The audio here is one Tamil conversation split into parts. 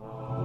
Oh.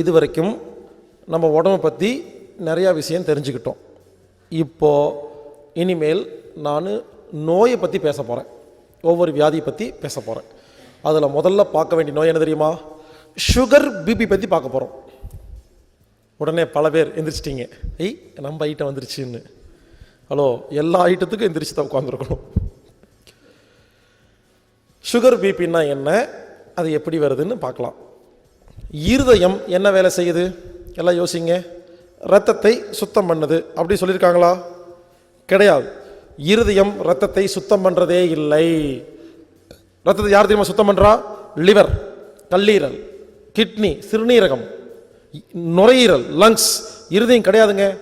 இது வரைக்கும் நம்ம உடம்பை பற்றி நிறையா விஷயம் தெரிஞ்சுக்கிட்டோம். இப்போது இனிமேல் நான் நோயை பற்றி பேச போகிறேன் ஒவ்வொரு வியாதியை பற்றி பேச போகிறேன் அதில் முதல்ல பார்க்க வேண்டிய நோய் என்ன தெரியுமா? சுகர் பிபி பற்றி பார்க்க போகிறோம் உடனே பல பேர் எந்திரிச்சிட்டிங்க. ஐய் நம்ம ஐட்டம் வந்துருச்சுன்னு. ஹலோ எல்லா ஐட்டத்துக்கும் எந்திரிச்சு தான் உட்காந்துருக்கணும் சுகர் பிபின்னா என்ன? அது எப்படி வருதுன்னு பார்க்கலாம். இருதயம் என்ன வேலை செய்யுது? எல்லாம் யோசிங்க. ரத்தத்தை சுத்தம் பண்ணுது. அப்படி சொல்லியிருக்காங்களா? கிடையாது. இருதயம் ரத்தத்தை சுத்தம் பண்ணுறதே இல்லை. ரத்தத்தை யார் தெரியுமா சுத்தம் பண்ணுறா லிவர் கல்லீரல் கிட்னி சிறுநீரகம் நுரையீரல் லங்ஸ் இருதயம் கிடையாதுங்க.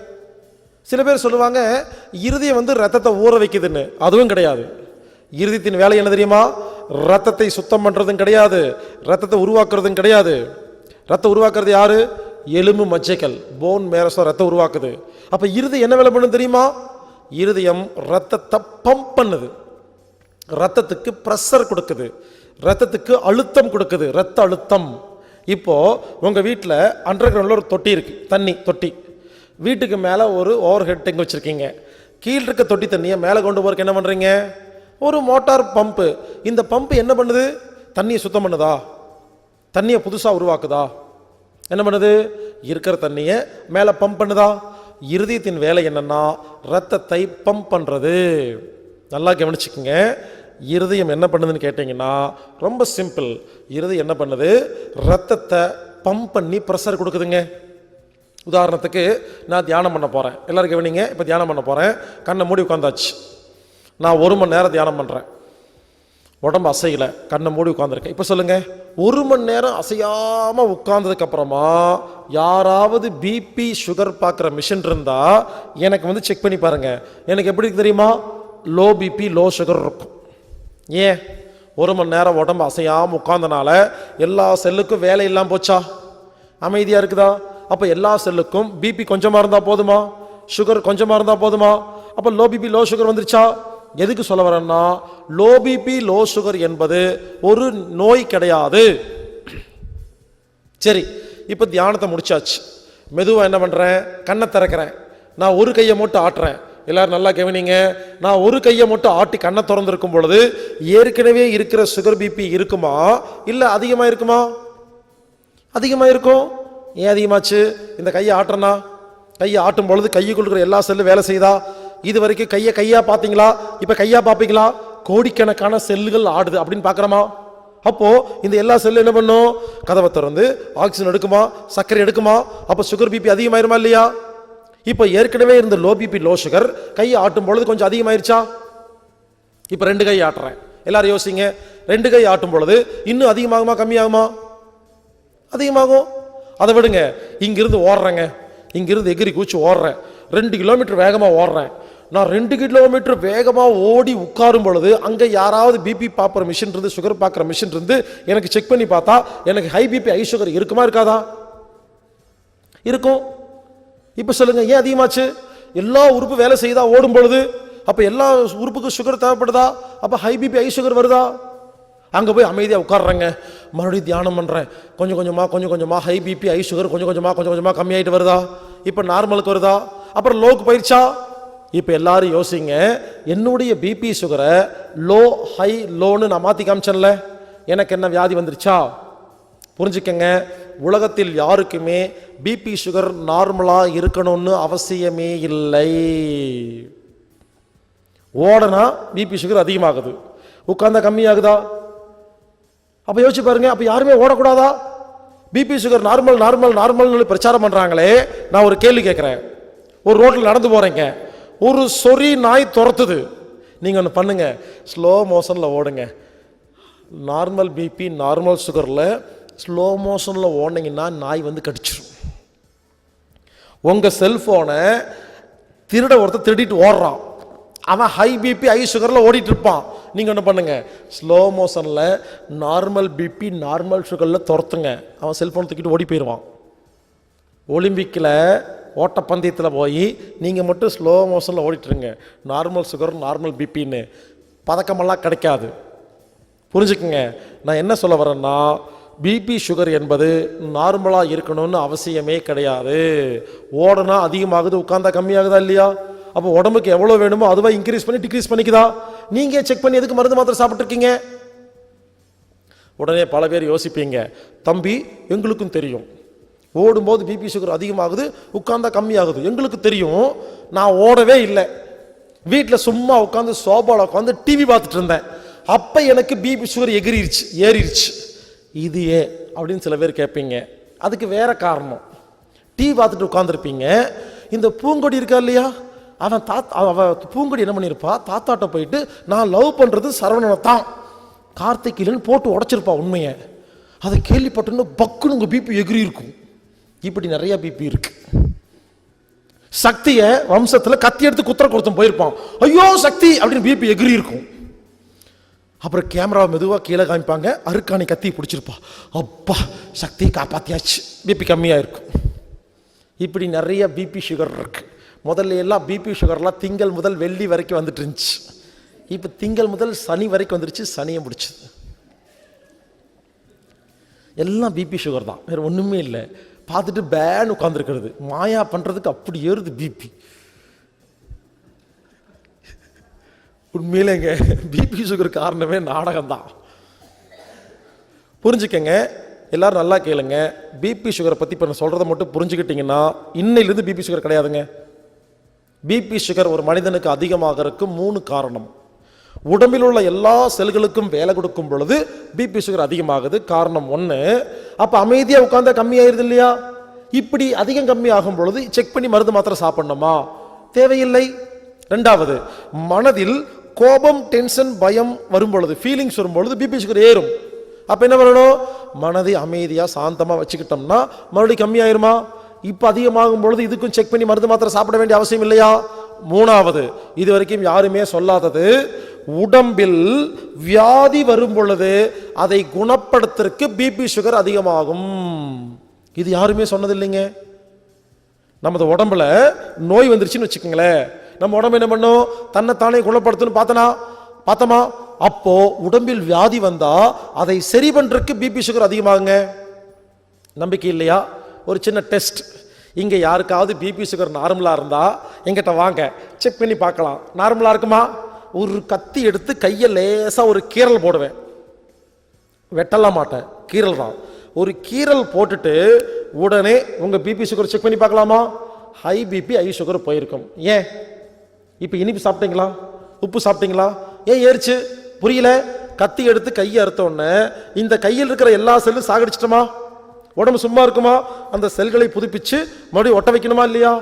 சில பேர் சொல்லுவாங்க இருதயம் வந்து ரத்தத்தை ஊற வைக்குதுன்னு. அதுவும் கிடையாது. இருதயத்தின் வேலை என்ன தெரியுமா? ரத்தத்தை சுத்தம் பண்ணுறதும் கிடையாது. ரத்தத்தை உருவாக்குறதும் கிடையாது. ரத்தம் உருவாக்குறது யாரு? எலும்பு மஜ்ஜைகள். போன் மேரஸோ ரத்தம் உருவாக்குது. அப்போ இருதயம் என்ன வேலை பண்ணும் தெரியுமா? இருதயம் ரத்தத்தை பம்ப் பண்ணுது. ரத்தத்துக்கு ப்ரெஷர் கொடுக்குது. ரத்தத்துக்கு அழுத்தம் கொடுக்குது. ரத்த அழுத்தம். இப்போ உங்க வீட்டில் அண்டர் கிரவுண்டில் ஒரு தொட்டி இருக்கு. தண்ணி தொட்டி. வீட்டுக்கு மேலே ஒரு ஓவர் ஹெட் டேங்க் வச்சுருக்கீங்க. கீழ் இருக்க தொட்டி தண்ணியை மேலே கொண்டு போகிறக்கு என்ன பண்ணுறீங்க ஒரு மோட்டார் பம்பு இந்த பம்பு என்ன பண்ணுது? தண்ணியை சுத்தம் பண்ணுதா? தண்ணியை புதுசாக உருவாக்குதா? என்ன பண்ணுது? இருக்கிற தண்ணியை மேலே பம்ப் பண்ணுதா? இருதயத்தின் வேலை என்னென்னா ரத்தத்தை பம்ப் பண்ணுறது நல்லா கவனிச்சுக்கோங்க. இருதயம் என்ன பண்ணுதுன்னு கேட்டிங்கன்னா ரொம்ப சிம்பிள் இருதயம் என்ன பண்ணுது? ரத்தத்தை பம்ப் பண்ணி ப்ரெஷர் கொடுக்குதுங்க. உதாரணத்துக்கு நான் தியானம் பண்ண போகிறேன் எல்லோரும் கவனிங்க இப்போ தியானம் பண்ண போகிறேன் கண்ணை மூடி உட்காந்தாச்சு நான் ஒரு மணி நேரம் தியானம் பண்ணுறேன் உடம்பு அசையலை கண்ணை மூடி உட்காந்துருக்கேன் இப்போ சொல்லுங்கள் ஒரு மணி நேரம் அசையாமல் உட்காந்ததுக்கப்புறமா யாராவது பிபி சுகர் பார்க்குற மிஷின் இருந்தால் எனக்கு வந்து செக் பண்ணி பாருங்கள் எனக்கு எப்படி தெரியுமா? லோ பிபி லோ சுகர் இருக்கும். ஏன்? ஒரு மணி நேரம் உடம்பு அசையாமல் உட்காந்தனால எல்லா செல்லுக்கும் வேலை இல்லாமல் போச்சா? அமைதியாக இருக்குதா? அப்போ எல்லா செல்லுக்கும் பிபி கொஞ்சமாக இருந்தால் போதுமா? சுகர் கொஞ்சமாக இருந்தால் போதுமா? அப்போ லோ பிபி லோ சுகர் வந்துருச்சா? எதுக்கு சொல்ல வரேன்னா லோ பிபி லோ சுகர் என்பது ஒரு நோய் கிடையாது. சரி இப்போ தியானத்தை முடிச்சாச்சு. மெதுவாக என்ன பண்ணுறேன் கண்ணை திறக்கிறேன். நான் ஒரு கையை மட்டும் ஆட்டுறேன். எல்லாரும் நல்லா கவனிங்க. நான் ஒரு கையை மட்டும் ஆட்டி கண்ணை திறந்துருக்கும் பொழுது ஏற்கனவே இருக்கிற சுகர் பிபி இருக்குமா? இல்லை அதிகமாக இருக்குமா? அதிகமாக இருக்கும். ஏன் அதிகமாச்சு? இந்த கையை ஆட்டுறனா கையை ஆட்டும் பொழுது கையை கொடுக்குற எல்லா செல்லும் வேலை செய்தா இது வரைக்கும் கையை கையா பார்த்தீங்களா இப்போ கையா பார்ப்பீங்களா கோடிக்கணக்கான செல்லுகள் ஆடுது அப்படின்னு பார்க்குறோமா அப்போ இந்த எல்லா செல்லும் என்ன பண்ணும்? கதவை திறந்து ஆக்சிஜன் எடுக்குமா? சர்க்கரை எடுக்குமா? அப்போ சுகர் பிபி அதிகமாயிருமா இல்லையா? இப்போ ஏற்கனவே இருந்த லோ பிபி லோ சுகர் கையை ஆட்டும் பொழுது கொஞ்சம் அதிகமாயிருச்சா? இப்போ ரெண்டு கை ஆட்டுறேன். எல்லாரும் யோசிங்க. ரெண்டு கை ஆட்டும் பொழுது இன்னும் அதிகமாகுமா கம்மியாகுமா? அதிகமாகும். அதை விடுங்க. இங்கிருந்து ஓடுறேங்க. இங்கிருந்து எகிரி கூச்சி ஓடுறேன். ரெண்டு கிலோமீட்டர் வேகமாக ஓடுறேன். நான் ரெண்டு கிலோமீட்டர் வேகமாக ஓடி உட்காரும் பொழுது அங்கே யாராவது பிபி பார்க்குற மிஷின் இருந்து சுகர் பார்க்குற மிஷின் இருந்து எனக்கு செக் பண்ணி பார்த்தா எனக்கு ஹை பிபி ஹை சுகர் இருக்குமா இருக்காதா? இருக்கும். இப்போ சொல்லுங்க ஏன் அதிகமாச்சு? எல்லா உறுப்பு வேலை செய்யுதா? ஓடும் பொழுது. அப்போ எல்லா உறுப்புக்கும் சுகர் தேவைப்படுதா? அப்போ ஹை பிபி ஹை சுகர் வருதா? அங்கே போய் அமைதியாக உட்காடுறேங்க மறுபடியும் தியானம் பண்ணுறேன் கொஞ்சம் கொஞ்சமாக கொஞ்சம் கொஞ்சமாக ஹை பிபி ஹை சுகர் கொஞ்சம் கொஞ்சமாக கொஞ்சம் கொஞ்சமாக கம்மியாயிட்டு வருதா? இப்போ நார்மலுக்கு வருதா? அப்புறம் லோக்கு போயிடுச்சா இப்போ எல்லாரும் யோசிங்க என்னுடைய பிபி சுகரை லோ ஹை லோன்னு நான் மாற்றி காமிச்சேன்ல எனக்கு என்ன வியாதி வந்துருச்சா? புரிஞ்சுக்கங்க உலகத்தில் யாருக்குமே பிபி சுகர் நார்மலாக இருக்கணும்னு அவசியமே இல்லை. ஓடனா பிபி சுகர் அதிகமாகுது. உட்காந்தா கம்மியாகுதா? அப்போ யோசிச்சு பாருங்க அப்போ யாருமே ஓடக்கூடாதா? பிபி சுகர் நார்மல் நார்மல் நார்மல்னு பிரச்சாரம் பண்ணுறாங்களே நான் ஒரு கேள்வி கேட்குறேன் ஒரு ரோட்டில் நடந்து போகிறேங்க ஒரு சொறி நாய் துரத்துது. நீங்கள் ஒன்று பண்ணுங்கள் ஸ்லோ மோஷனில் ஓடுங்க. நார்மல் பிபி நார்மல் சுகரில் ஸ்லோ மோஷனில் ஓடினீங்கன்னா நாய் வந்து கடிச்சிடும் உங்கள் செல்ஃபோனை திருட ஒருத்தர் திருடிட்டு ஓடுறான். அவன் ஹை பிபி ஹை சுகரில் ஓடிட்டு இருப்பான். நீங்கள் என்ன பண்ணுங்கள் ஸ்லோ மோஷனில் நார்மல் பிபி நார்மல் சுகரில் துரத்துங்க. அவன் செல்ஃபோன் தூக்கிட்டு ஓடி போயிடுவான் ஒலிம்பிக்கில் ஓட்டப்பந்தயத்தில் போய் நீங்கள் மட்டும் ஸ்லோ மோஷனில் ஓடிட்டுருங்க. நார்மல் சுகர் நார்மல் பிபின்னு பதக்கமெல்லாம் கிடைக்காது. புரிஞ்சுக்குங்க. நான் என்ன சொல்ல வரேன்னா பிபி சுகர் என்பது நார்மலாக இருக்கணும்னு அவசியமே கிடையாது. ஓடனா அதிகமாகுது உட்காந்தா கம்மியாகுதா இல்லையா? அப்போ உடம்புக்கு எவ்வளோ வேணுமோ அதுவாக இன்க்ரீஸ் பண்ணி டிக்ரீஸ் பண்ணிக்குதா? நீங்கள் செக் பண்ணி எதுக்கு மருந்து மாத்திரை சாப்பிட்ருக்கீங்க உடனே பல பேர் யோசிப்பீங்க தம்பி எங்களுக்கும் தெரியும். ஓடும்போது பிபி சுகர் அதிகமாகுது உட்காந்தா கம்மியாகுது. எங்களுக்கு தெரியும் நான் ஓடவே இல்லை. வீட்டில் சும்மா உட்காந்து சோபாவில் உட்காந்து டிவி பார்த்துட்டு இருந்தேன். அப்போ எனக்கு பிபி சுகர் எகிரிருச்சு ஏறிடுச்சு இது ஏன் அப்படின்னு சில பேர் கேட்பீங்க. அதுக்கு வேற காரணம். டிவி பார்த்துட்டு உட்காந்துருப்பீங்க இந்த பூங்கொடி இருக்கா இல்லையா? அவன் தாத்தா அவ பூங்கொடி என்ன பண்ணியிருப்பா தாத்தாட்ட போயிட்டு நான் லவ் பண்ணுறது சரவணனை தான். கார்த்திகிலன்னு போட்டு உடச்சிருப்பா உண்மையை. அதை கேள்விப்பட்டோன்னு பக்குன்னு உங்கள் பிபி எகிரி இருக்கும் இப்படி நிறைய பிபி இருக்கு. சக்தியை வம்சத்தில் கத்தி எடுத்து குத்திர கொடுத்தம் போயிருப்பான். ஐயோ சக்தி! அப்படின்னு பிபி எகிரி இருக்கும். அப்புறம் கேமராவை மெதுவாக கீழே காமிப்பாங்க. அருக்காணி கத்தி பிடிச்சிருப்பா. அப்பா சக்தியை காப்பாத்தியாச்சு. பிபி கம்மியாக இருக்கும் இப்படி நிறைய பிபி சுகர் இருக்கு. முதல்ல எல்லாம் பிபி சுகர்லாம் திங்கள் முதல் வெள்ளி வரைக்கும் வந்துட்டு இருந்துச்சு. இப்போ திங்கள் முதல் சனி வரைக்கும் வந்துருச்சு சனியை முடிச்சுது எல்லாம் பிபி சுகர் தான். வேறு ஒன்றுமே இல்லை. பார்த்துட்டு பேன்னு உட்காந்துருக்கிறது மாயா பண்ணுறதுக்கு அப்படி ஏறுது பிபி உண்மையிலேங்க பிபி சுகர் காரணமே நாடகம் தான் புரிஞ்சுக்கங்க எல்லாரும் நல்லா கேளுங்க. பிபி சுகரை பற்றி இப்போ நான் சொல்கிறத மட்டும் புரிஞ்சுக்கிட்டிங்கன்னா இன்னையிலேருந்து பிபி சுகர் கிடையாதுங்க. பிபி சுகர் ஒரு மனிதனுக்கு அதிகமாகறதுக்கு மூணு காரணம். உடம்பில் உள்ள எல்லா செல்களுக்கும் வேலை கொடுக்கும் பொழுது பிபி சுகர் அதிகமாகுது. காரணம் ஒன்று அப்போ அமைதியாக உட்காந்தா கம்மியாயிருது இல்லையா? இப்படி அதிகம் கம்மி ஆகும் பொழுது செக் பண்ணி மருந்து மாத்திரை சாப்பிடணுமா? தேவையில்லை. ரெண்டாவது மனதில் கோபம் டென்ஷன் பயம் வரும் பொழுது ஃபீலிங்ஸ் வரும் பொழுது பிபி சுகர் ஏறும். அப்போ என்ன பண்ணணும்? மனதை அமைதியாக சாந்தமாக வச்சுக்கிட்டோம்னா மறுபடியும் கம்மியாயிருமா இப்போ அதிகமாகும் பொழுது இதுக்கும் செக் பண்ணி மருந்து மாத்திரை சாப்பிட வேண்டிய அவசியம் இல்லையா? மூணாவது இது வரைக்கும் யாருமே சொல்லாதது உடம்பில் வியாதி வரும் பொழுது அதை குணப்படுத்துறதுக்கு பிபி சுகர் அதிகமாகும். இது யாருமே சொன்னதில்லைங்க. நமது உடம்புல நோய் வந்துருச்சுன்னு வச்சுக்கோங்களேன் நம்ம உடம்பு என்ன பண்ணும்? தன்னைத்தானே குணப்படுத்தணும் பார்த்தனா? பார்த்தோமா? அப்போ உடம்பில் வியாதி வந்தா அதை சரி பண்றதுக்கு பிபி சுகர் அதிகமாகுங்க. நம்பிக்கை இல்லையா? ஒரு சின்ன டெஸ்ட். இங்கே யாருக்காவது பிபி சுகர் நார்மலாக இருந்தால் எங்கிட்ட வாங்க. செக் பண்ணி பார்க்கலாம். நார்மலாக இருக்குமா? ஒரு கத்தி எடுத்து கையை லேசாக ஒரு கீறல் போடுவேன். வெட்டலாம் மாட்டேன். கீறல் தான். ஒரு கீறல் போட்டுட்டு உடனே உங்கள் பிபி சுகர் செக் பண்ணி பார்க்கலாமா? ஹை பிபி ஹை சுகர் போயிருக்கும். ஏன்? இப்போ இனிப்பு சாப்பிட்டீங்களா? உப்பு சாப்பிட்டீங்களா? ஏன் ஏறிச்சு? புரியல. கத்தி எடுத்து கையை அறுத்தோடனே இந்த கையில் இருக்கிற எல்லா செல்லும் சாகடிச்சிட்டோமா? உடம்பு சும்மா இருக்குமா? அந்த செல்களை புதுப்பிச்சு மறுபடியும் ஒட்ட வைக்கணுமா இல்லையா?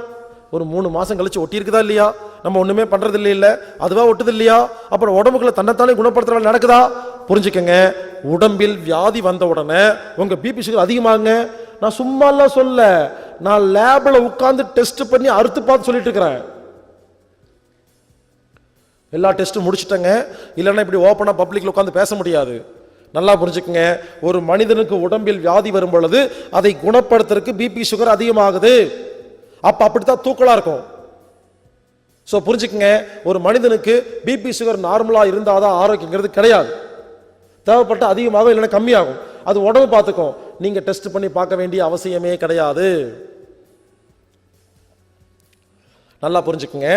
ஒரு மூணு மாதம் கழிச்சு ஒட்டி இருக்குதா இல்லையா? நம்ம ஒன்றுமே பண்ணுறது இல்லை. இல்லை அதுவாக ஒட்டுது இல்லையா அப்புறம் உடம்புக்குள்ள தன்னைத்தானே குணப்படுத்துகிற வேலை நடக்குதா? புரிஞ்சுக்கங்க. உடம்பில் வியாதி வந்த உடனே உங்கள் பிபி சுகர் அதிகமாகுங்க. நான் சும்மாலாம் சொல்ல. நான் லேபில் உட்காந்து டெஸ்ட் பண்ணி அறுத்து பார்த்து சொல்லிட்டு இருக்கிறேன். எல்லா டெஸ்ட்டும் முடிச்சுட்டேங்க. இல்லைன்னா இப்படி ஓப்பனாக பப்ளிக்கில் உட்காந்து பேச முடியாது. நல்லா புரிஞ்சுக்கங்க. ஒரு மனிதனுக்கு உடம்பில் வியாதி வரும் பொழுது அதை குணப்படுத்துறதுக்கு பிபி சுகர் அதிகமாகுது. அப்போ அப்படித்தான் தூக்கலாக இருக்கும். ஸோ புரிஞ்சுக்கங்க ஒரு மனிதனுக்கு பிபி சுகர் நார்மலாக இருந்தால் தான் ஆரோக்கியங்கிறது கிடையாது. தேவைப்பட்ட அதிகமாகும் இல்லைன்னா கம்மியாகும். அது உடம்பு பார்த்துக்கும். நீங்கள் டெஸ்ட் பண்ணி பார்க்க வேண்டிய அவசியமே கிடையாது. நல்லா புரிஞ்சுக்குங்க.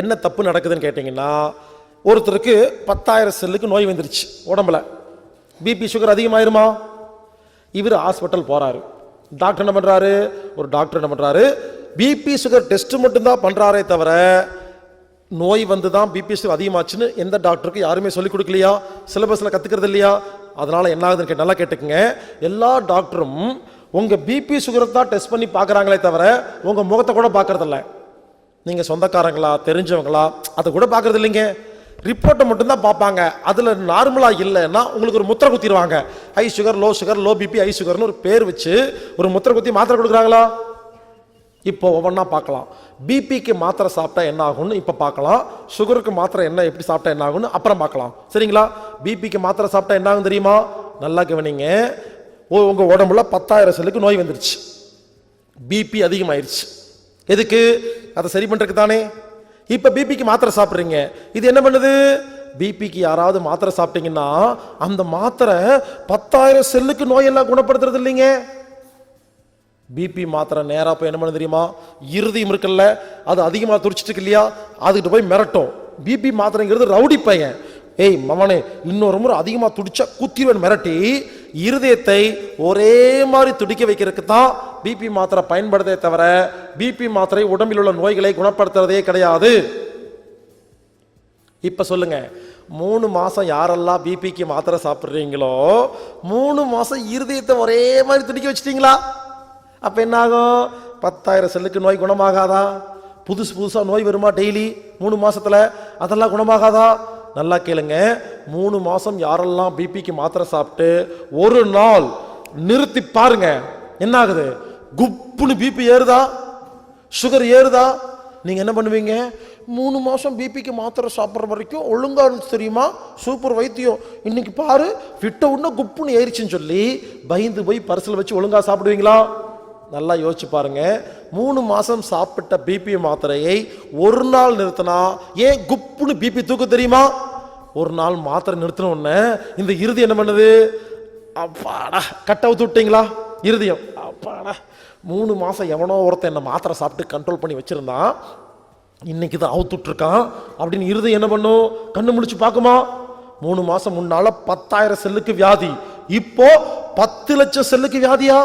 என்ன தப்பு நடக்குதுன்னு கேட்டிங்கன்னா ஒருத்தருக்கு பத்தாயிரம் செல்லுக்கு நோய் வந்துருச்சு உடம்புல. பிபி சுகர் அதிகமாயிருமா? இவர் ஹாஸ்பிட்டல் போறாரு. டாக்டர் என்ன பண்றாரு? ஒரு டாக்டர் என்ன பண்றாரு? பிபி சுகர் டெஸ்ட் மட்டும்தான் பண்ணுறாரே தவிர நோய் வந்து தான் பிபி சுகர் அதிகமாச்சுன்னு எந்த டாக்டருக்கு யாருமே சொல்லிக் கொடுக்கலையா? சிலபஸில் கற்றுக்கிறது இல்லையா? அதனால் என்ன ஆகுதுன்னு கேட்டு நல்லா கேட்டுக்குங்க. எல்லா டாக்டரும் உங்கள் பிபி சுகரை தான் டெஸ்ட் பண்ணி பார்க்குறாங்களே தவிர உங்கள் முகத்தை கூட பார்க்குறதில்ல. நீங்கள் சொந்தக்காரங்களா தெரிஞ்சவங்களா அதை கூட பார்க்குறது இல்லைங்க. ரிப்போர்ட்டை மட்டும்தான் பார்ப்பாங்க. அதில் நார்மலாக இல்லைன்னா உங்களுக்கு ஒரு முத்திரை குத்திடுவாங்க high sugar low sugar low BP high சுகர்னு ஒரு பேர் வச்சு ஒரு முத்திரை குத்தி மாத்திரை கொடுக்குறாங்களா? இப்போ ஒவ்வொன்றா பார்க்கலாம். பிபிக்கு மாத்திரை சாப்பிட்டா என்ன ஆகும்னு இப்போ பார்க்கலாம். சுகருக்கு மாத்திரை என்ன எப்படி சாப்பிட்டா என்ன ஆகும்னு அப்புறம் பார்க்கலாம். சரிங்களா? பிபிக்கு மாத்திரை சாப்பிட்டா என்ன ஆகும் தெரியுமா? நல்லா கவனிங்க. ஓ உங்கள் உடம்புல பத்தாயிரம் செல்லுக்கு நோய் வந்துருச்சு. பிபி அதிகமாயிருச்சு. எதுக்கு? அதை சரி பண்ணுறதுக்கு தானே. இப்போ பிபிக்கு மாத்திரை சாப்பிட்றீங்க. இது என்ன பண்ணுது? பிபிக்கு யாராவது மாத்திரை சாப்பிட்டீங்கன்னா அந்த மாத்திரை பத்தாயிரம் செல்லுக்கு நோயெல்லாம் குணப்படுத்துறது இல்லைங்க. பிபி மாத்திரை நேராக போய் என்ன பண்ண தெரியுமா? இறுதியும் இருக்குல்ல அது அதிகமாக துடிச்சிட்டுக்கு இல்லையா? அதுக்கிட்ட போய் மிரட்டும். பிபி மாத்திரைங்கிறது ரவுடி பையன். ஏய் மவனே இன்னொரு முறை அதிகமாக துடிச்சா குத்திடுவேன் மிரட்டி இருதயத்தை ஒரே மாதிரி துடிக்க வைக்கிறதுக்கு தான் பிபி மாத்திரை பயன்படுதே தவிர பிபி மாத்திரை உடம்பில் உள்ள நோய்களை குணப்படுத்துறதே கிடையாது. இப்போ சொல்லுங்க மூணு மாதம் யாரெல்லாம் பிபிக்கு மாத்திரை சாப்பிட்றீங்களோ மூணு மாதம் இருதயத்தை ஒரே மாதிரி துடிக்க வச்சிட்டீங்களா? அப்போ என்ன ஆகும் பத்தாயிரம் செல்லுக்கு நோய் குணமாகாதா? புதுசு புதுசாக நோய் வருமா டெய்லி? மூணு மாதத்தில் அதெல்லாம் குணமாகாதா? நல்லா கேளுங்க. மூணு மாதம் யாரெல்லாம் பிபிக்கு மாத்திரை சாப்பிட்டு ஒரு நாள் நிறுத்தி பாருங்க. என்ன ஆகுது குப்புன்னு பிபி ஏறுதா? சுகர் ஏறுதா? நீங்கள் என்ன பண்ணுவீங்க? மூணு மாதம் பிபிக்கு மாத்திரை சாப்பிட்ற வரைக்கும் ஒழுங்கா இருந்துச்சு தெரியுமா? சூப்பர் வைத்தியம். இன்னைக்கு பாரு விட்ட உடனே குப்புன்னு ஏறிச்சுன்னு சொல்லி பயந்து போய் பரிசில் வச்சு ஒழுங்காக சாப்பிடுவீங்களா? நல்லா யோசிச்சு பாருங்க. மூணு மாதம் சாப்பிட்ட பிபி மாத்திரையை ஒரு நாள் நிறுத்தினா ஏன் குப்புன்னு பிபி தூக்க தெரியுமா? ஒரு நாள் மாத்திரை நிறுத்தின உடனே இந்த இறுதி என்ன பண்ணுது? அப்பாடா கட் அவுத்து விட்டீங்களா? இருதயம் அப்பாடா. மூணு மாதம் எவனோ ஒருத்தன் என்ன மாத்திரை சாப்பிட்டு கண்ட்ரோல் பண்ணி வச்சுருந்தான் இன்னைக்கு தான் அவுத்துட்ருக்கான் அப்படின்னு இருதயம் என்ன பண்ணும்? கண்ணு முடிச்சு பார்க்குமா? மூணு மாதம் முன்னால் பத்தாயிரம் செல்லுக்கு வியாதி. இப்போ பத்து லட்சம் செல்லுக்கு வியாதியா?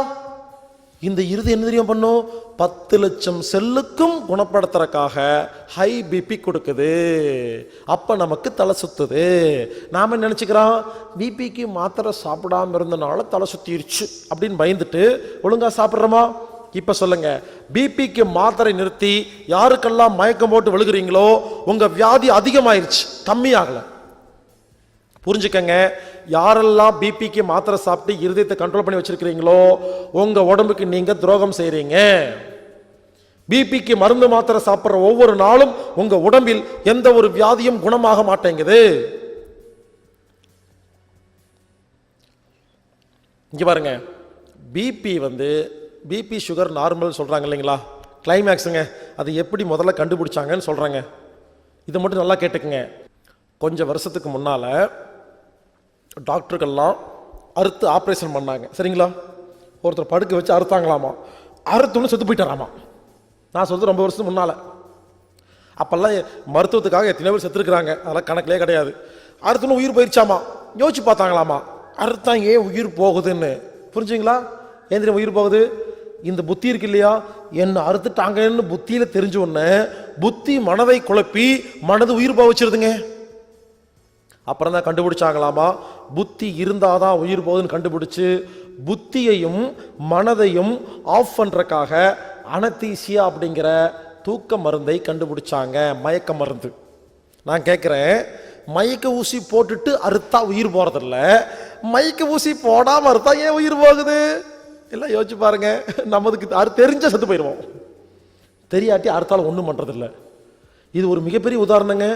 இந்த இறுதி என்ன தெரியும் பண்ணும்? பத்து லட்சம் செல்லுக்கும் குணப்படுத்துறக்காக ஹை பிபி கொடுக்குது. அப்போ நமக்கு தலை சுத்துது. நாம நினச்சிக்கிறோம்? பிபிக்கு மாத்திரை சாப்பிடாம இருந்தனால தலை சுற்றிருச்சு அப்படின்னு பயந்துட்டு ஒழுங்காக சாப்பிட்றோமா? இப்போ சொல்லுங்க. பிபிக்கு மாத்திரை நிறுத்தி யாருக்கெல்லாம் மயக்கம் போட்டு விழுகிறீங்களோ உங்கள் வியாதி அதிகமாயிருச்சு. கம்மியாகலை. புரிஞ்சுக்கங்க. யாரெல்லாம் பிபிக்கு மாத்திரை சாப்பிட்டு இருதயத்தை கண்ட்ரோல் பண்ணி வச்சிருக்கிறீங்களோ உங்க உடம்புக்கு நீங்க துரோகம் செய்கிறீங்க பிபிக்கு மருந்து மாத்திரை சாப்பிட்ற ஒவ்வொரு நாளும் உங்க உடம்பில் எந்த ஒரு வியாதியும் குணமாக மாட்டேங்குது. இங்க பாருங்க. பிபி வந்து பிபி சுகர் நார்மல் சொல்றாங்க இல்லைங்களா? கிளைமேக்ஸுங்க அது எப்படி முதல்ல கண்டுபிடிச்சாங்கன்னு சொல்றாங்க. இதை மட்டும் நல்லா கேட்டுக்குங்க. கொஞ்சம் வருஷத்துக்கு முன்னால டாக்டர்கள்லாம் அறுத்து ஆப்ரேஷன் பண்ணாங்க. சரிங்களா? ஒருத்தர் படுக்க வச்சு அறுத்தாங்களாமா? அறுத்துன்னு செத்து போயிட்டாராமா? நான் சொல்கிறது ரொம்ப வருஷத்துக்கு முன்னால். அப்போல்லாம் மருத்துவத்துக்காக எத்தனை பேர் செத்துருக்குறாங்க. அதெல்லாம் கணக்கிலே கிடையாது. அறுத்துன்னு உயிர் போயிருச்சாமா? யோசிச்சு பார்த்தாங்களாமா? அறுத்தான் ஏன் உயிர் போகுதுன்னு? புரிஞ்சுங்களா? ஏந்திரம் உயிர் போகுது? இந்த புத்தி இருக்கு இல்லையா? என்ன அறுத்துட்டாங்கன்னு புத்தியில் தெரிஞ்ச உடனே புத்தி மனதை குழப்பி மனது உயிர் போக வச்சிருதுங்க. அப்புறம் தான் கண்டுபிடிச்சாங்களாமா? புத்தி இருந்தாதான் உயிர் போகுதுன்னு கண்டுபிடிச்சு புத்தியையும் மனதையும் ஆஃப் பண்ணுறக்காக அனத்தீசியா அப்படிங்கிற தூக்க மருந்தை கண்டுபிடிச்சாங்க மயக்க மருந்து. நான் கேட்குறேன் மயக்க ஊசி போட்டுட்டு அறுத்தா உயிர் போகிறதில்ல மயக்க ஊசி போடாமல் அறுத்தா ஏன் உயிர் போகுது? எல்லாம் யோசிச்சு பாருங்க நமக்கு அறு தெரிஞ்சால் செத்து போயிடுவோம் தெரியாட்டி அறுத்தாலும் ஒன்றும் பண்ணுறதில்ல இது ஒரு மிகப்பெரிய உதாரணங்க.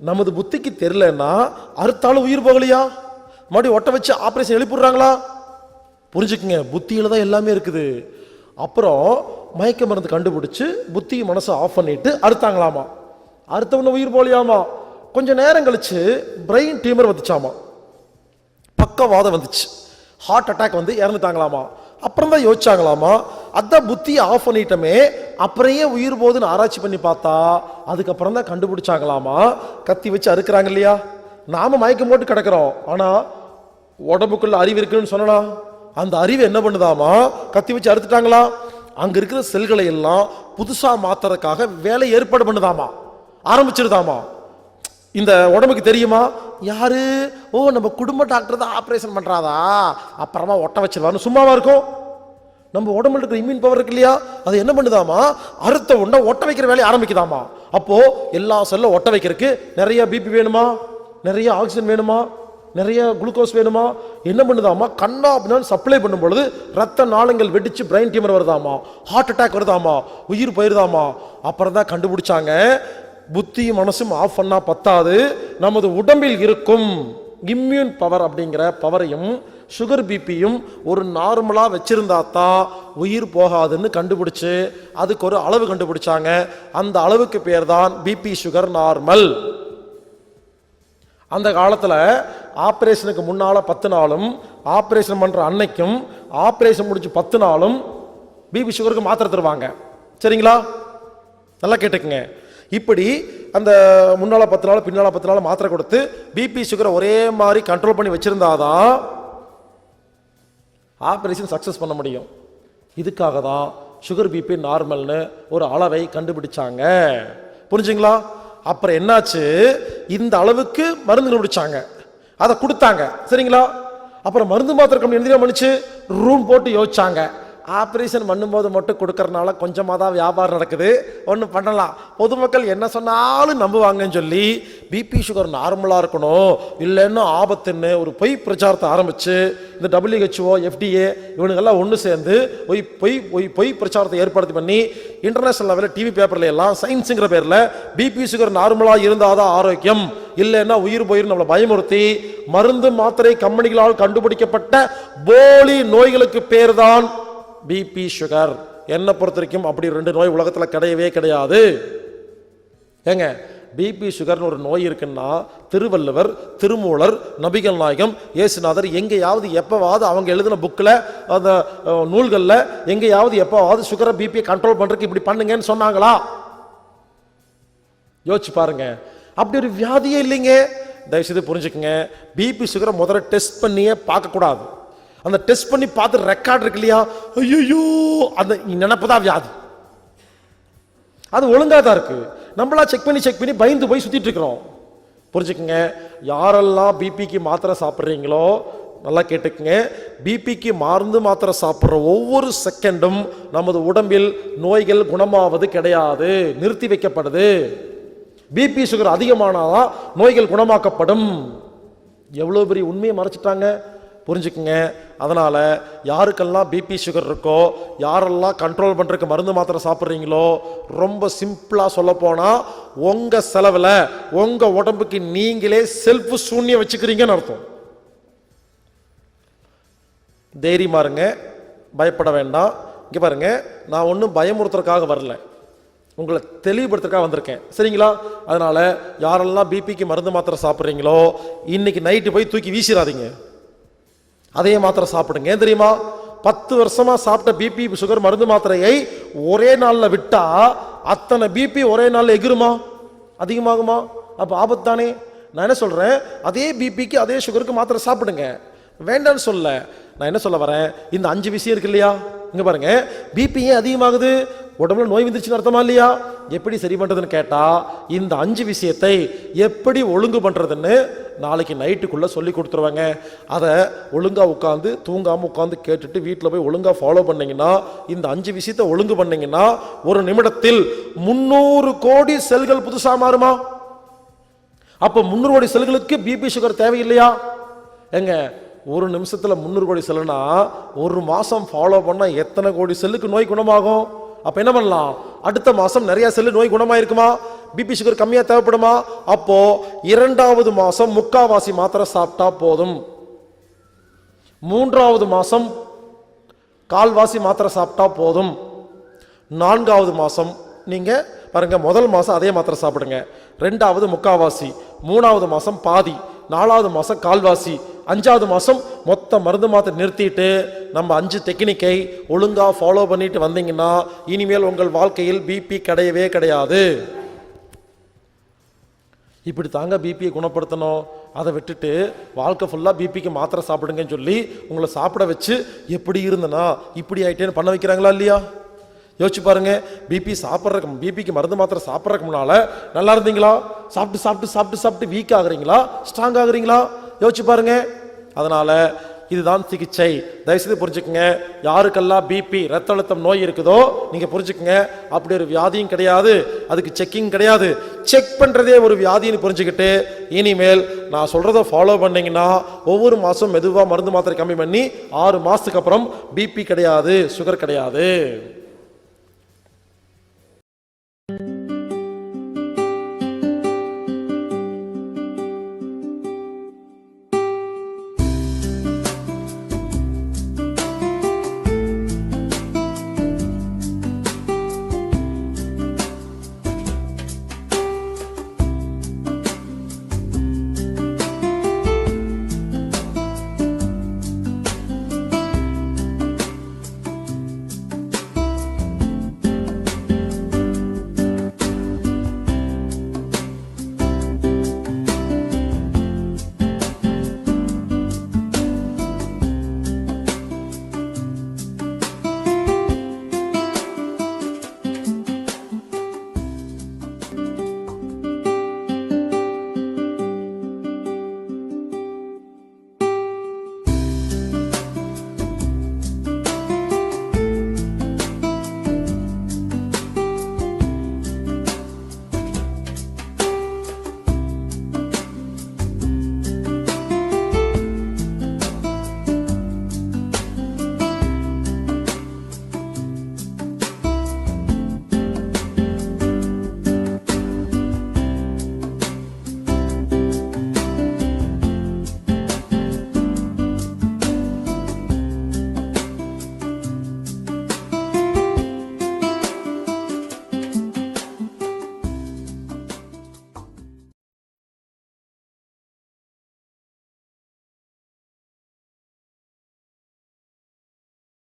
நமது புத்திக்கு தெரியலன்னா அறுத்தாலும் உயிர் போகலையா? மறுபடியும் ஒட்ட வச்சு ஆப்ரேஷன் எழுப்பிடுறாங்களா? புரிஞ்சுக்குங்க புத்தியில் தான் எல்லாமே இருக்குது. அப்புறம் மயக்க மருந்து கண்டுபிடிச்சி புத்தி மனசை ஆஃப் பண்ணிட்டு அறுத்தாங்களாமா? அறுத்தவன உயிர் போகலையாமா? கொஞ்சம் நேரம் கழிச்சு பிரெயின் டியூமர் வந்துச்சாமா? பக்கவாதம் வந்துச்சு. ஹார்ட் அட்டாக் வந்து இறந்துட்டாங்களாமா? அப்புறம் தான் யோசிச்சாங்களாமா? அதான் புத்தியை ஆஃப் பண்ணிட்டோமே அப்புறம் ஏன் உயிர் போகுதுன்னு ஆராய்ச்சி பண்ணி பார்த்தா அதுக்கப்புறம் தான் கண்டுபிடிச்சாங்களாமா? கத்தி வச்சு அறுக்கிறாங்க இல்லையா? நாம மயக்கம் போட்டு கிடக்குறோம். ஆனால் உடம்புக்குள்ள அறிவு இருக்குன்னு சொன்னா அந்த அறிவு என்ன பண்ணுதாமா? கத்தி வச்சு அறுத்துட்டாங்களா? அங்க இருக்கிற செல்களை எல்லாம் புதுசா மாத்துறதுக்காக வேலை ஏற்பாடு பண்ணுதாமா? ஆரம்பிச்சிருதாமா? இந்த உடம்புக்கு தெரியுமா? யாரு? ஓ நம்ம குடும்ப டாக்டர் தான் ஆப்ரேஷன் பண்றாதா அப்புறமா ஒட்ட வச்சிருவான்னு சும்மாவா இருக்கும். நம்ம உடம்புல இருக்கிற இம்யூன் பவர் இருக்கு இல்லையா? அது என்ன பண்ணுதாமா? அறுத்த உண்டை ஒட்ட வைக்கிற வேலையை ஆரம்பிக்குதாமா? அப்போ எல்லா செல்லும் ஒட்ட வைக்கிறதுக்கு நிறைய பிபி வேணுமா? நிறைய ஆக்சிஜன் வேணுமா? நிறைய குளுக்கோஸ் வேணுமா? என்ன பண்ணுதாமா? கண்ணா அப்படின்னு சப்ளை பண்ணும் பொழுது ரத்த நாளங்கள் வெடிச்சு பிரெயின் டியூமர் வருதாமா? ஹார்ட் அட்டாக் வருதாமா? உயிர் போயிருதாமா? அப்புறம் தான் கண்டுபிடிச்சாங்க. புத்தியும் மனசும் ஆஃப் பண்ணா பத்தாது. நமது உடம்பில் இருக்கும் இம்யூன் பவர் அப்படிங்கிற பவரையும் சுகர் பிபியும் ஒரு நார்மலாக வச்சுருந்தா தான் உயிர் போகாதுன்னு கண்டுபிடிச்சு அதுக்கு ஒரு அளவு கண்டுபிடிச்சாங்க. அந்த அளவுக்கு பேர் தான் பிபி சுகர் நார்மல் அந்த காலத்தில் ஆப்ரேஷனுக்கு முன்னால் பத்து நாளும் ஆப்ரேஷன் பண்ணுற அன்னைக்கும் ஆப்ரேஷன் முடிச்சு பத்து நாளும் பிபி சுகருக்கு மாத்திரை தருவாங்க. சரிங்களா? நல்லா கேட்டுக்குங்க. இப்படி அந்த முன்னால் பத்து நாள் பின்னால் பத்து நாள் மாத்திரை கொடுத்து பிபி சுகரை ஒரே மாதிரி கண்ட்ரோல் பண்ணி வச்சுருந்தாதான் ஆப்ரேஷன் சக்ஸஸ் பண்ண முடியும். இதுக்காக தான் சுகர் பிபி நார்மல்னு ஒரு அளவை கண்டுபிடிச்சாங்க. புரிஞ்சுங்களா? அப்புறம் என்னாச்சு? இந்த அளவுக்கு மருந்து கண்டுபிடிச்சாங்க அதை கொடுத்தாங்க. சரிங்களா? அப்புறம் மருந்து மாத்திரை கம்பெனி என்ன பண்ணுச்சு? ரூம் போட்டு யோசிச்சாங்க. ஆப்ரேஷன் பண்ணும்போது மட்டும் கொடுக்கறனால கொஞ்சமாக தான் வியாபாரம் நடக்குது. ஒன்று பண்ணலாம். பொதுமக்கள் என்ன சொன்னாலும் நம்புவாங்கன்னு சொல்லி பிபி சுகர் நார்மலாக இருக்கணும். இல்லைன்னு ஆபத்துன்னு ஒரு பொய் பிரச்சாரத்தை ஆரம்பித்து இந்த டபிள்யூஹெச்ஓ எஃப்டிஏ இவனுங்கெல்லாம் ஒன்று சேர்ந்து பொய் பொய் பொய் பொய் பிரச்சாரத்தை ஏற்படுத்தி பண்ணி இன்டர்நேஷனல் லெவலில் டிவி பேப்பர்ல எல்லாம் சயின்ஸுங்கிற பேரில் பிபி சுகர் நார்மலாக இருந்தால் தான் ஆரோக்கியம். இல்லைன்னா உயிர் போயிரும் நம்மளை பயமுறுத்தி மருந்து மாத்திரை கம்பெனிகளால் கண்டுபிடிக்கப்பட்ட போலி நோய்களுக்கு பேர் தான் பிபி சுகர் என்னை பொறுத்த வரைக்கும் அப்படி ரெண்டு நோய் உலகத்தில் கிடையவே கிடையாது. ஏங்க பிபி சுகர்னு ஒரு நோய் இருக்குன்னா திருவள்ளுவர் திருமூலர் நபிகள் நாயகம் இயேசுநாதர் எங்கேயாவது எப்போவாவது அவங்க எழுதின புக்கில் அந்த நூல்களில் எங்கேயாவது எப்போவாவது சுகரை பிபியை கண்ட்ரோல் பண்ணுறதுக்கு இப்படி பண்ணுங்கன்னு சொன்னாங்களா? யோசிச்சு பாருங்க. அப்படி ஒரு வியாதியே இல்லைங்க. தயவுசெய்து புரிஞ்சுக்கங்க. பிபி சுகரை முதல்ல டெஸ்ட் பண்ணியே பார்க்கக்கூடாது. அந்த டெஸ்ட் பண்ணி பார்த்து ரெக்கார்ட் இருக்கு இல்லையா? ஐயோ அந்த நினப்பு தான் வியாதி. அது ஒழுங்காக தான் இருக்கு. நம்மளா செக் பண்ணி செக் பண்ணி பயந்து போய் சுத்திட்டு இருக்கிறோம். புரிஞ்சுக்கங்க? யாரெல்லாம் பிபிக்கு மாத்திரை சாப்பிட்றீங்களோ நல்லா கேட்டுக்கங்க. பிபிக்கு மருந்து மாத்திரை சாப்பிட்ற ஒவ்வொரு செகண்டும் நமது உடம்பில் நோய்கள் குணமாவது கிடையாது நிறுத்தி வைக்கப்படுது. பிபி சுகர் அதிகமானாதான் நோய்கள் குணமாக்கப்படும். எவ்வளோ பெரிய உண்மையை மறைச்சிட்டாங்க? புரிஞ்சுக்குங்க? அதனால் யாருக்கெல்லாம் பிபி சுகர் இருக்கோ யாரெல்லாம் கண்ட்ரோல் பண்ணுறதுக்கு மருந்து மாத்திரை சாப்பிட்றீங்களோ ரொம்ப சிம்பிளாக சொல்லப்போனால் உங்கள் செலவில் உங்கள் உடம்புக்கு நீங்களே செல்ஃப் சூன்யம் வச்சுக்கிறீங்கன்னு அர்த்தம். தைரியமாக இருங்க பயப்பட வேண்டாம். இங்கே பாருங்க நான் ஒன்றும் பயமுறுத்துறதுக்காக வரல. உங்களை தெளிவுபடுத்துறதுக்காக வந்திருக்கேன். சரிங்களா? அதனால் யாரெல்லாம் பிபிக்கு மருந்து மாத்திரை சாப்பிட்றீங்களோ இன்றைக்கி நைட்டு போய் தூக்கி வீசிடாதீங்க அதே மாத்திரை சாப்பிடுங்க. ஏன் தெரியுமா? பத்து வருஷமா சாப்பிட்ட பிபி சுகர் மருந்து மாத்திரையை ஒரே நாளில் விட்டா அத்தனை பிபி ஒரே நாளில் எகிருமா? அதிகமாகுமா? அப்போ ஆபத்து தானே நான் என்ன சொல்கிறேன் அதே பிபிக்கு அதே சுகருக்கு மாத்திரை சாப்பிடுங்க. வேண்டாம்னு சொல்ல. நான் என்ன சொல்ல வரேன்? இந்த அஞ்சு விஷயம் இருக்கு இல்லையா? இங்கே பாருங்க. பிபி ஏன் அதிகமாகுது? உடம்புல நோய் வந்துருச்சுன்னு அர்த்தமா இல்லையா? எப்படி சரி பண்ணுறதுன்னு கேட்டால் இந்த அஞ்சு விஷயத்தை எப்படி ஒழுங்கு பண்ணுறதுன்னு நாளைக்கு நைட்டுக்குள்ளே சொல்லி கொடுத்துருவாங்க. அதை ஒழுங்காக உட்காந்து தூங்காமல் உட்காந்து கேட்டுட்டு வீட்டில் போய் ஒழுங்காக ஃபாலோ பண்ணிங்கன்னா இந்த அஞ்சு விஷயத்தை ஒழுங்கு பண்ணீங்கன்னா ஒரு நிமிடத்தில் முன்னூறு கோடி செல்கள் புதுசா மாறுமா? அப்போ முன்னூறு கோடி செல்களுக்கு பிபி சுகர் தேவையில்லையா? ஏங்க ஒரு நிமிஷத்தில் முந்நூறு கோடி செல்லுனா ஒரு மாதம் ஃபாலோ பண்ணால் எத்தனை கோடி செல்லுக்கு நோய் குணமாகும்? அப்போ என்ன பண்ணலாம்? அடுத்த மாதம் நிறையா செல்லு நோய் குணமாயிருக்குமா? பிபி சுகர் கம்மியாக தேவைப்படுமா? அப்போது இரண்டாவது மாதம் முக்காவாசி மாத்திரை சாப்பிட்டா போதும். மூன்றாவது மாதம் கால்வாசி மாத்திரை சாப்பிட்டா போதும். நான்காவது மாதம் நீங்கள் பாருங்கள் முதல் மாதம் அதே மாத்திரை சாப்பிடுங்க. ரெண்டாவது முக்காவாசி மூணாவது மாதம் பாதி நாலாவது மாதம் கால்வாசி அஞ்சாவது மாதம் மொத்த மருந்து மாத்திரை நிறுத்திட்டு நம்ம அஞ்சு டெக்னிக்கை ஒழுங்காக ஃபாலோ பண்ணிட்டு வந்தீங்கன்னா இனிமேல் உங்கள் வாழ்க்கையில் பிபி கிடையவே கிடையாது. இப்படி தாங்க பிபியை குணப்படுத்தணும். அதை விட்டுட்டு வாழ்க்கை ஃபுல்லாக பிபிக்கு மாத்திரை சாப்பிடுங்கன்னு சொல்லி உங்களை சாப்பிட வச்சு எப்படி இருந்தனா இப்படி ஆயிட்டேன்னு பண்ண வைக்கிறாங்களா இல்லையா? யோசிச்சு பாருங்க. பிபி சாப்பிட்றக்கு பிபிக்கு மருந்து மாத்திரை சாப்பிட்றதுக்கு முன்னால் நல்லா இருந்தீங்களா? சாப்பிட்டு சாப்பிட்டு சாப்பிட்டு சாப்பிட்டு வீக் ஆகுறீங்களா? ஸ்ட்ராங் ஆகுறீங்களா? யோசிச்சு பாருங்க. அதனால இதுதான் சிகிச்சை. தயவுசெய்து புரிஞ்சுக்குங்க. யாருக்கெல்லாம் பிபி ரத்த அழுத்தம் நோய் இருக்குதோ நீங்க புரிஞ்சுக்குங்க. அப்படி ஒரு வியாதியும் கிடையாது. அதுக்கு செக்கிங் கிடையாது. செக் பண்றதே ஒரு வியாதின்னு புரிஞ்சுக்கிட்டு இனிமேல் நான் சொல்றத ஃபாலோ பண்ணீங்கன்னா ஒவ்வொரு மாசம் மெதுவாக மருந்து மாத்திரை கம்மி பண்ணி ஆறு மாசத்துக்கு அப்புறம் பிபி கிடையாது சுகர் கிடையாது.